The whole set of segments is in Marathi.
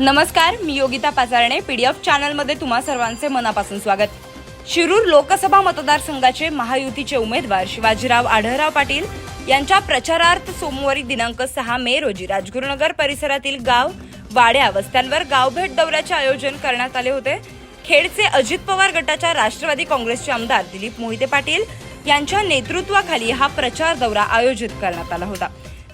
नमस्कार मी योगिता पाचारणे पीडीएफ चॅनलमध्ये तुम्हा सर्वांचे मनापासून स्वागत. शिरूर लोकसभा मतदारसंघाचे महायुतीचे उमेदवार शिवाजीराव आढळराव पाटील यांच्या प्रचारार्थ सोमवारी दिनांक सहा मे रोजी राजगुरुनगर परिसरातील गाव वाड्या वस्त्यांवर गावभेट दौऱ्याचे आयोजन करण्यात आले होते. खेडचे अजित पवार गटाच्या राष्ट्रवादी काँग्रेसचे आमदार दिलीप मोहिते पाटील यांच्या नेतृत्वाखाली हा प्रचार दौरा आयोजित करण्यात आला होता.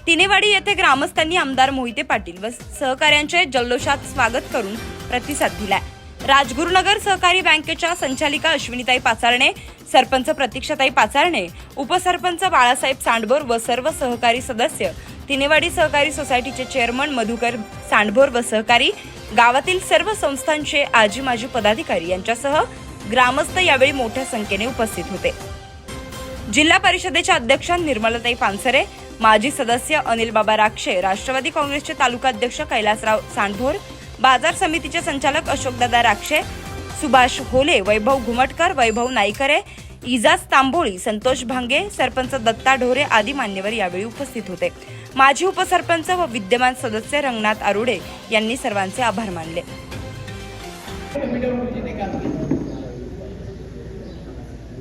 तिनेवाडी येथे ग्रामस्थांनी आमदार मोहिते पाटील व सहकाऱ्यांचे जल्लोषात स्वागत करून प्रतिसाद दिलाय. राजगुरुनगर सहकारी बँकेच्या संचालिका अश्विनीताई पाचारणे सरपंच प्रतीक्षाताई पाचारणे उपसरपंच बाळासाहेब सांडभोर व सर्व सहकारी सदस्य तिनेवाडी सहकारी सोसायटीचे चेअरमन मधुकर सांडभोर व सहकारी गावातील सर्व संस्थांचे आजी माजी पदाधिकारी यांच्यासह ग्रामस्थ यावेळी मोठ्या संख्येने उपस्थित होते. जिल्हा परिषदेच्या अध्यक्षा निर्मलाताई पानसरे माजी सदस्य अनिल बाबा राक्षे राष्ट्रवादी काँग्रेसचे तालुका अध्यक्ष कैलासराव सांडभोर बाजार समितीचे संचालक अशोकदादा राक्षे सुभाष होले वैभव घुमटकर वैभव नाईकरे इजाज तांबोळी संतोष भांगे सरपंच दत्ता ढोरे आदी मान्यवर यावेळी उपस्थित होते. माजी उपसरपंच व विद्यमान सदस्य रंगनाथ आरुडे यांनी सर्वांचे आभार मानले.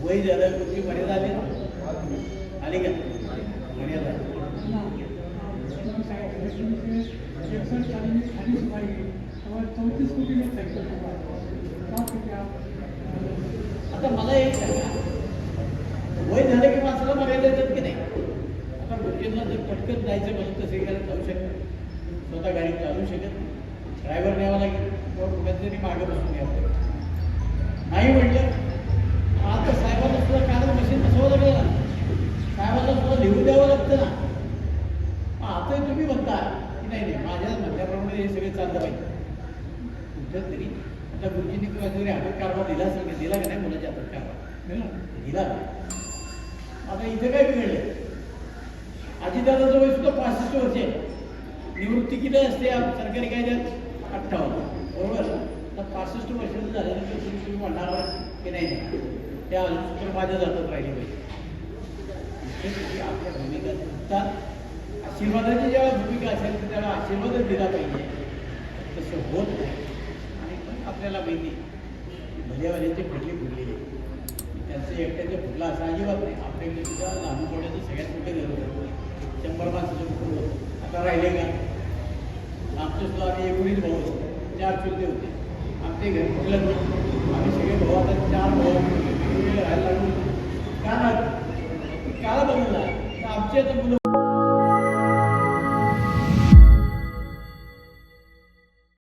वय झालं मर्यादा आली आली का मर्यादा आता मला एक वय झालं की माणसाला मर्यादा येतात की नाही? आता गोष्टींना जर पटकन जायचं म्हणून तसे घ्यायला जाऊ शकत स्वतः गाडी चालू शकत ड्रायव्हर न्यावा लागेल. किंवा कुठेतरी मागं बसून घ्यावं लागेल. नाही म्हटलं आता साहेबांना सुद्धा कागद मशीन बसवावं लागेल ना साहेबांना सुद्धा लिहून द्यावं लागतं ना मग आता तुम्ही म्हणता की नाही नाही माझ्या म्हणल्याप्रमाणे हे सगळे चाललं पाहिजे कुठं तरी आता गुरुजींनी किंवा तरी हातात कारभार दिला असेल का? दिला का नाही? मुलाच्या हातात कारभार. दिला दिला आता इथं काय बिघडलं अजितदादाचं वय सुद्धा पासष्ट वर्ष निवृत्ती किती असते? सरकारी कायद्यात? अठ्ठावन्न. बरोबर? आता पासष्ट वर्षाचं झाल्यानंतर तुम्ही तुम्ही म्हणणार की नाही? नाही त्या अजून सुद्धा माझ्या जातात राहिली पाहिजे आपल्या भूमिका आशीर्वादाची ज्या भूमिका असेल तर त्याला आशीर्वादच दिला पाहिजे. तसं होत नाही. आणि पण आपल्याला माहिती भलेवाल्याचे फुटले फुटलेले त्यांचं एकट्याचे फुटला असा अजिबात नाही. आपल्याकडे सुद्धा लहान पोळ्याचं सगळ्यात मोठे घर होतं. शंभर माणसाचं कुटुंब होतं. आता राहिले का? आमचं सुद्धा आम्ही एकोणीस भाऊ होतो. चार चुलते होते. आमचे घर फुटलं नाही. आम्ही सगळे भाऊ आता चार भाऊ राहायला लागलो. का ना काळ बदलला. तर मुलं